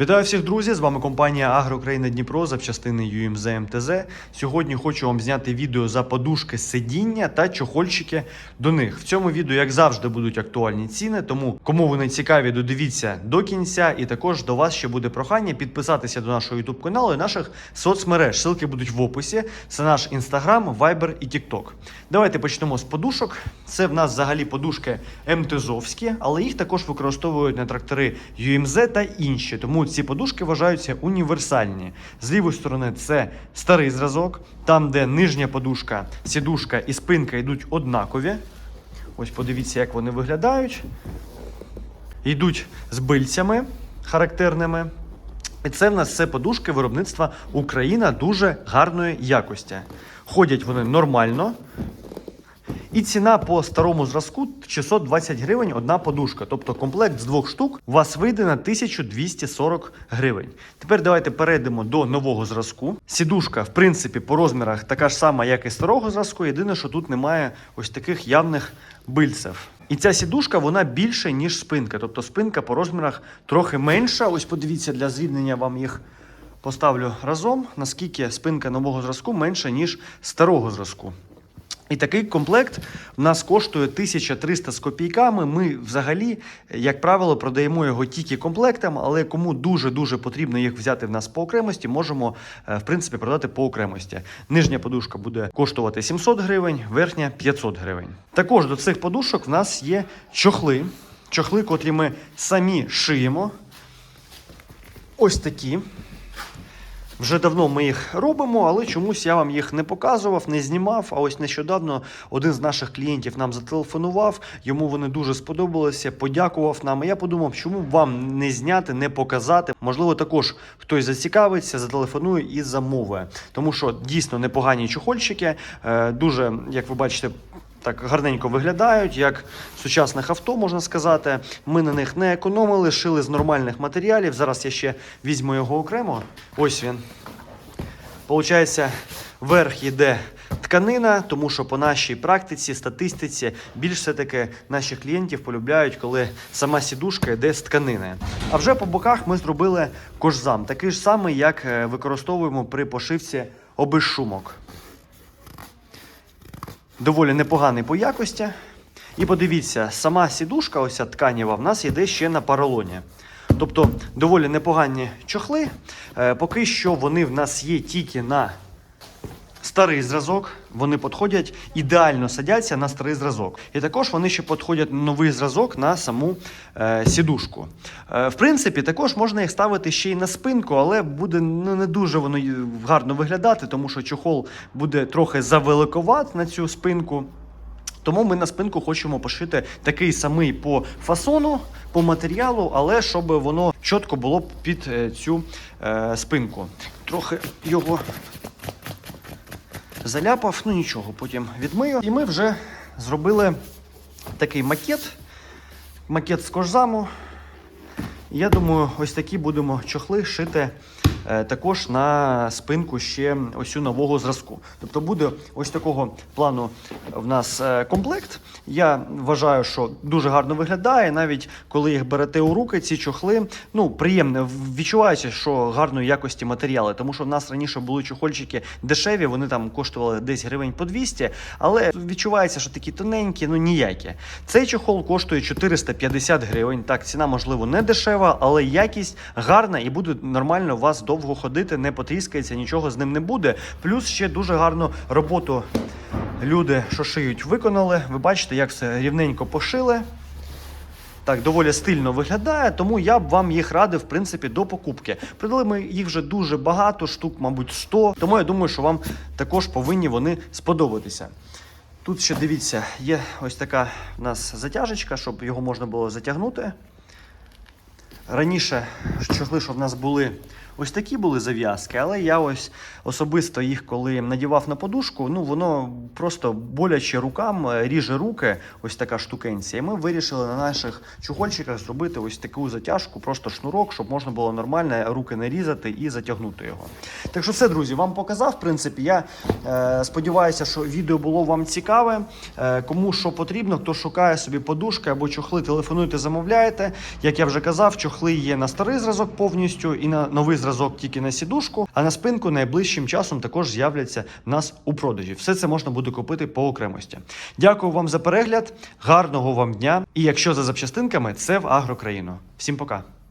Вітаю всіх, друзі! З вами компанія Агроукраїна Дніпро запчастини UMZ МТЗ. Сьогодні хочу вам зняти відео за подушки сидіння та чохольчики до них. В цьому відео, як завжди, будуть актуальні ціни. Тому кому вони цікаві, додивіться до кінця. І також до вас ще буде прохання підписатися до нашого YouTube каналу і наших соцмереж. Ссылки будуть в описі. Це наш Instagram, Viber і TikTok. Давайте почнемо з подушок. Це в нас взагалі подушки МТЗовські, але їх також використовують на трактори UMZ та інші. Тому ці подушки вважаються універсальні. З лівої сторони це старий зразок, там, де нижня подушка, сідушка і спинка йдуть однакові. Ось подивіться, як вони виглядають. Йдуть з бильцями характерними. І це в нас все подушки виробництва Україна дуже гарної якості. Ходять вони нормально. І ціна по старому зразку 620 гривень одна подушка. Тобто комплект з двох штук у вас вийде на 1240 гривень. Тепер давайте перейдемо до нового зразку. Сідушка, в принципі, по розмірах така ж сама, як і старого зразку. Єдине, що тут немає ось таких явних бильців. І ця сідушка вона більше, ніж спинка. Тобто спинка по розмірах трохи менша. Ось подивіться, для зрівнення вам їх поставлю разом, наскільки спинка нового зразку менша, ніж старого зразку. І такий комплект в нас коштує 1300 з копійками. Ми взагалі, як правило, продаємо його тільки комплектом, але кому дуже-дуже потрібно їх взяти в нас по окремості, можемо е, в принципі продати по окремості. Нижня подушка буде коштувати 700 гривень, верхня 500 гривень. Також до цих подушок в нас є чохли. Чохли, котрі ми самі шиємо. Ось такі. Вже давно ми їх робимо, але чомусь я вам їх не показував, не знімав. А ось нещодавно один з наших клієнтів нам зателефонував. Йому вони дуже сподобалися, подякував нам. І я подумав, чому вам не зняти, не показати. Можливо, також хтось зацікавиться, зателефонує і замовує. Тому що дійсно непогані чохольчики, е, дуже, як ви бачите. Так гарненько виглядають, як сучасних авто, можна сказати. Ми на них не економили, шили з нормальних матеріалів. Зараз я ще візьму його окремо. Ось він. Получається, верх йде тканина, тому що по нашій практиці, статистиці, більш все-таки наших клієнтів полюбляють, коли сама сідушка йде з тканини. А вже по боках ми зробили кожзам, такий ж самий, як е, використовуємо при пошивці обезшумок доволі непоганий по якості. І подивіться, сама сідушка, ось ця тканіва, в нас йде ще на поролоні. Тобто доволі непогані чохли. Е, поки що вони в нас є тільки на старий зразок. Вони підходять, ідеально садяться на старий зразок. І також вони ще підходять на новий зразок на саму е, сідушку. Е, в принципі, також можна їх ставити ще й на спинку, але буде ну, не дуже воно гарно виглядати, тому що чохол буде трохи завеликоват на цю спинку. Тому ми на спинку хочемо пошити такий самий по фасону, по матеріалу, але щоб воно чітко було під е, цю е, спинку. Трохи його заляпав, ну нічого, потім відмию. І ми вже зробили такий макет, макет з кожзаму. Я думаю, ось такі будемо чохли шити також на спинку ще ось цю нового зразку. Тобто буде ось такого плану в нас е, комплект. Я вважаю, що дуже гарно виглядає. Навіть коли їх берете у руки, ці чохли, ну приємно відчувається, що гарної якості матеріали. Тому що в нас раніше були чохольчики дешеві, вони там коштували десь гривень по 200, але відчувається, що такі тоненькі, ну ніякі. Цей чохол коштує 450 гривень. Так, ціна можливо не дешева, але якість гарна і буде нормально у вас довго ходити, не потріскається, нічого з ним не буде. Плюс ще дуже гарну роботу люди, що шиють, виконали. Ви бачите, як все рівненько пошили. Так, доволі стильно виглядає, тому я б вам їх радив, в принципі, до покупки. Продали ми їх вже дуже багато, штук, мабуть, 100. Тому я думаю, що вам також повинні вони сподобатися. Тут ще дивіться, є ось така в нас затяжечка, щоб його можна було затягнути. Раніше що в нас були ось такі були зав'язки, але я ось особисто їх, коли надівав на подушку, ну воно просто боляче рукам, е, ріже руки, ось така штукенція. І ми вирішили на наших чухольчиках зробити ось таку затяжку, просто шнурок, щоб можна було нормально руки не різати і затягнути його. Так що все, друзі, вам показав. В принципі, я е, сподіваюся, що відео було вам цікаве. Е, кому що потрібно, хто шукає собі подушки або чохли, телефонуйте, замовляєте. Як я вже казав, чохли є на старий зразок повністю і на новий зразок тільки на сідушку. А на спинку найближчим часом також з'являться в нас у продажі. Все це можна буде купити по окремості. Дякую вам за перегляд, гарного вам дня. І якщо за запчастинками, це в Агрокраїну. Всім пока.